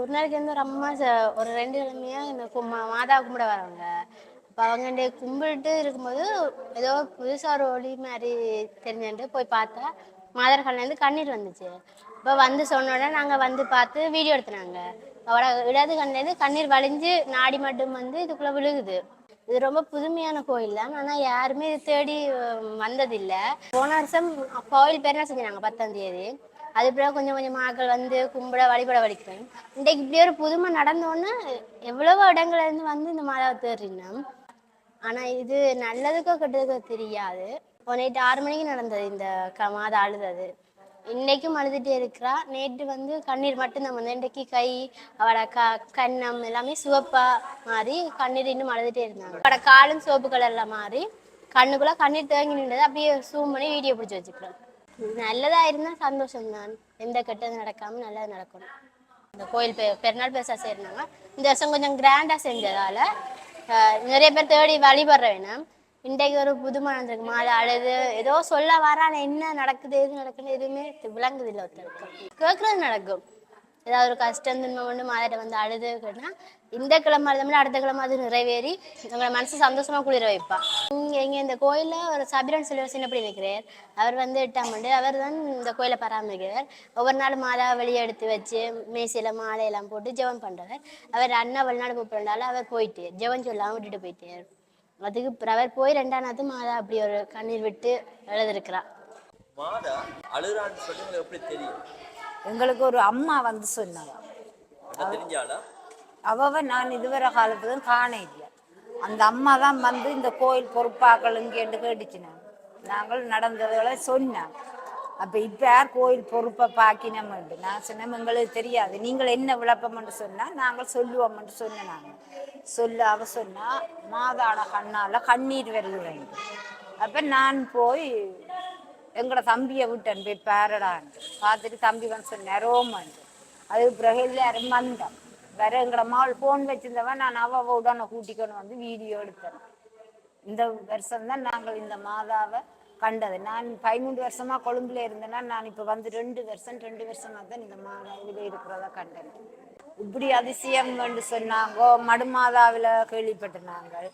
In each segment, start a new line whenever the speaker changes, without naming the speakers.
குருநாளுக்கு வந்து ஒரு அம்மா ச- ஒரு ரெண்டு கிழமையா இந்த மாதா கும்பிட வராங்க. அப்போ அவங்க கும்பிட்டு இருக்கும்போது ஏதோ புதுசாக ஒரு ஒளி மாதிரி தெரிஞ்சுட்டு போய் பார்த்தா மாதர் கண்ணிலேருந்து கண்ணீர் வந்துச்சு. இப்போ வந்து சொன்ன உடனே நாங்கள் வந்து பார்த்து வீடியோ எடுத்துனாங்க. அவட இடது கண்ணிலேருந்து கண்ணீர் வழிஞ்சு நாடி மட்டும் வந்து இதுக்குள்ளே விழுகுது. இது ரொம்ப புதுமையான கோயில் தான். ஆனால் யாருமே இது தேடி அஹ், வந்ததில்லை. போன வருஷம் கோயில் பேர் என்ன செஞ்சாங்க பத்தாம் தேதி? அது பிறகு கொஞ்சம் கொஞ்சம் ஆட்கள் வந்து கும்பிட வழிபட வலிக்கிறேன் இன்றைக்கு இப்படி ஒரு புதுமை நடந்தோன்னே எவ்வளவோ இடங்கள்ல இருந்து வந்து இந்த மாதாவை தேடினோம் ஆனால் இது நல்லதுக்கோ கெட்டதுக்கோ தெரியாது. நேற்று ஆறு மணிக்கு நடந்தது இந்த க மாதா அழுதது. இன்னைக்கும் அழுதுகிட்டே இருக்கிறா. நேற்று வந்து கண்ணீர் மட்டும்தான் வந்து இன்றைக்கு கை அவட க கண்ணம் எல்லாமே சிவப்பா மாறி கண்ணீர் இன்னும் அழுதுகிட்டே இருந்தாங்க. அவட காலும் சிவப்பு கலர்ல மாறி கண்ணுக்குள்ள கண்ணீர் தேங்கி நின்றது. அப்படியே சூம் பண்ணி வீடியோ பிடிச்சி வச்சுக்கிறோம். நல்லதா இருந்தா சந்தோஷம் தான். எந்த கெட்டது நடக்காம நல்லது நடக்கணும். இந்த கோயில் பெ பெருநாள் பெருசா செய்யறாங்க இந்த வருஷம் கொஞ்சம் கிராண்டா செஞ்சதால அஹ், நிறைய பேர் தேடி வழிபடுற வேணாம் இன்றைக்கு ஒரு புதுமை நடந்திருக்கு மாலை அழுது ஏதோ சொல்ல வர ஆனா என்ன நடக்குது எது நடக்குது எதுவுமே விளங்குது இல்லை ஒருத்தருக்கு. கேட்கறது நடக்கும். ஏதாவது ஒரு கஷ்டம் துன்பம் ஒன்று மாதாட்ட வந்து அழுதுன்னா இந்த கிழமை அழுதோம்னா அடுத்த கிழமை அது நிறைவேறி எங்களை மனசு சந்தோஷமா குளிர வைப்பா. இங்கே இங்கே இந்த கோயிலில் ஒரு சபிரன் செல்வர் சின்னப்படி வைக்கிறார். அவர் வந்து எட்டாம் ஆண்டு அவர் தான் இந்த கோயிலை பராமரிக்கிறார். ஒவ்வொரு நாள் மாதா வெளியே எடுத்து வச்சு மேசையில மாலையெல்லாம் போட்டு ஜெபம் பண்ணுறவர் அவர் அண்ணா வெளிநாடு போகிறதால அவர் போயிட்டு ஜெபம் சொல்லாமல் விட்டுட்டு போயிட்டார். அதுக்கு அவர் போய் ரெண்டாம் நாத்து மாதா அப்படி ஒரு கண்ணீர் விட்டு எழுதிருக்கிறா
மாதா அழுறான்னு சொல்லி எப்படி தெரியும்?
எங்களுக்கு ஒரு அம்மா வந்து சொன்னாங்க. அவ நான் இதுவரை காலத்துக்கும் காண இல்லை. அந்த அம்மா தான் வந்து இந்த கோயில் பொறுப்பாக்கள் இங்கேண்டு கேட்டுச்சினாங்க நாங்கள் நடந்ததுகளை சொன்னாங்க. அப்போ இப்போ யார் கோயில் பொறுப்பை பாக்கினோம்ண்டு நான் சொன்னேன் எங்களுக்கு தெரியாது. நீங்கள் என்ன விளப்பம்னு சொன்னால் நாங்கள் சொல்லுவோம்னு சொன்னேன் நாங்கள் சொல்ல அவ சொன்னா மாதாட கண்ணால் கண்ணீர் வருகிறேன் அப்போ நான் போய் எங்களோட தம்பியை விட்டேன் போய் பேரடான்ட்டு பார்த்துட்டு தம்பி வந்து சொன்னேன் ரோமன் அதுக்கு பிறகு எல்லாரும் வந்தோம். வேற எங்களோட மாள் ஃபோன் வச்சிருந்தவன் நான் அவ உடனே கூட்டிக்கொண்டு வந்து வீடியோ எடுத்தேன். இந்த வருஷம் தான் நாங்கள் இந்த மாதாவை கண்டது. நான் பதிமூன்று வருஷமா கொழும்புல இருந்தேன்னா நான் இப்போ வந்து ரெண்டு வருஷம் ரெண்டு வருஷமா தான் இந்த மாதா இதில் இருக்கிறத கண்டேன். இப்படி அதிசயம் என்று சொன்னாங்கோ மடுமாதாவில் கேள்விப்பட்டிருந்தாங்க நாங்கள்.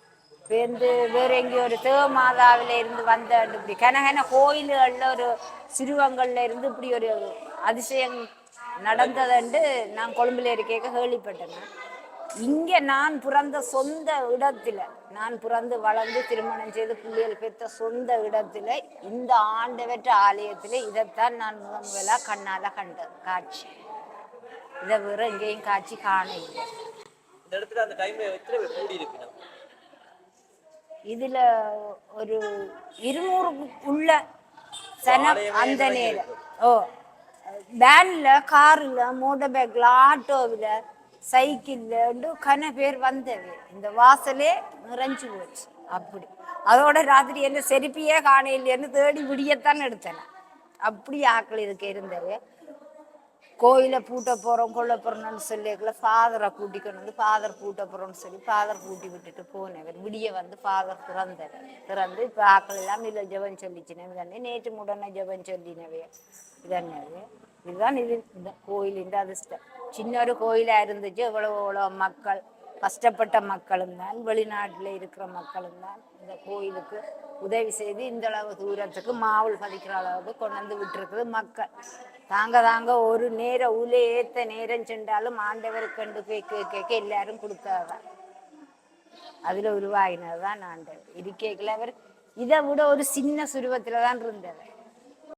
வந்து வேற எங்கேயோ ஒரு தேவ மாதாவில இருந்து வந்த இப்படி கனகன கோயில்கள்ல ஒரு சிறுவங்கள்ல இருந்து இப்படி ஒரு அதிசயம் நடந்ததுண்டு நான் கொழும்புல இருக்க கேள்விப்பட்டேன். இங்க நான் பிறந்த சொந்த இடத்துல நான் பிறந்து வளர்ந்து திருமணம் செய்து பிள்ளைகள் பெற்ற சொந்த இடத்துல இந்த ஆண்டவற்ற ஆலயத்துல இதைத்தான் நான் முதன் முதலா கண்ணால கண்ட காட்சி. இதை வேற எங்கேயும் காட்சி காண இல்லை
இந்த இடத்துல அந்த டைம்ல எத்தனை பேர் கூடி இருக்கணும்
இதுல ஒரு இருநூறுக்குள்ள சனம் அந்த நேரம் ஓ வேன்ல கார்ல மோட்டர் பைக்ல ஆட்டோவில் சைக்கிள்ல கன பேர் வந்தது. இந்த வாசலே நிறைஞ்சு போச்சு. அப்படி. அதோட ராத்திரி என்ன செருப்பியே காணையிலேன்னு தேடி விடியத்தான் எடுத்தேன். அப்படி ஆக்கள் இதுக்கு இருந்தது. கோயிலை பூட்ட போகிறோம் கொல்ல போகிறோம்னு சொல்லிக்கல ஃபாதரை கூட்டிக்கொண்டு வந்து ஃபாதர் பூட்ட போகிறோம்னு சொல்லி ஃபாதர் பூட்டி விட்டுட்டு போனவர் விடிய வந்து ஃபாதர் திறந்தவர் திறந்து இப்போ ஆக்கள் எல்லாம் இல்லை ஜபம் சொல்லிச்சினே நேற்று முடனே ஜபம் சொல்லினவே. இதன்னவே இதுதான் இது. இந்த கோயிலின் அதிர்ஷ்டம். சின்ன ஒரு கோயிலாக இருந்துச்சு எவ்வளோ எவ்வளோ மக்கள் கஷ்டப்பட்ட மக்களும் தான் வெளிநாட்டில் இருக்கிற மக்களும் தான் இந்த கோயிலுக்கு உதவி செய்து இந்த அளவு தூரத்துக்கு மாவுள் பதிக்கிற அளவுக்கு கொண்டு வந்து விட்டுருக்குது மக்கள். தாங்க தாங்க ஒரு நேரம் உலே ஏத்த நேரம் சென்றாலும் ஆண்டவர் கண்டு கேட்க கேட்க எல்லாரும் கொடுத்தாதான் அதுல உருவாகினதுதான் ஆண்டவர். இருக்கேக்கில் அவர். இதை விட ஒரு சின்ன சுருவத்துல தான் இருந்தவர்.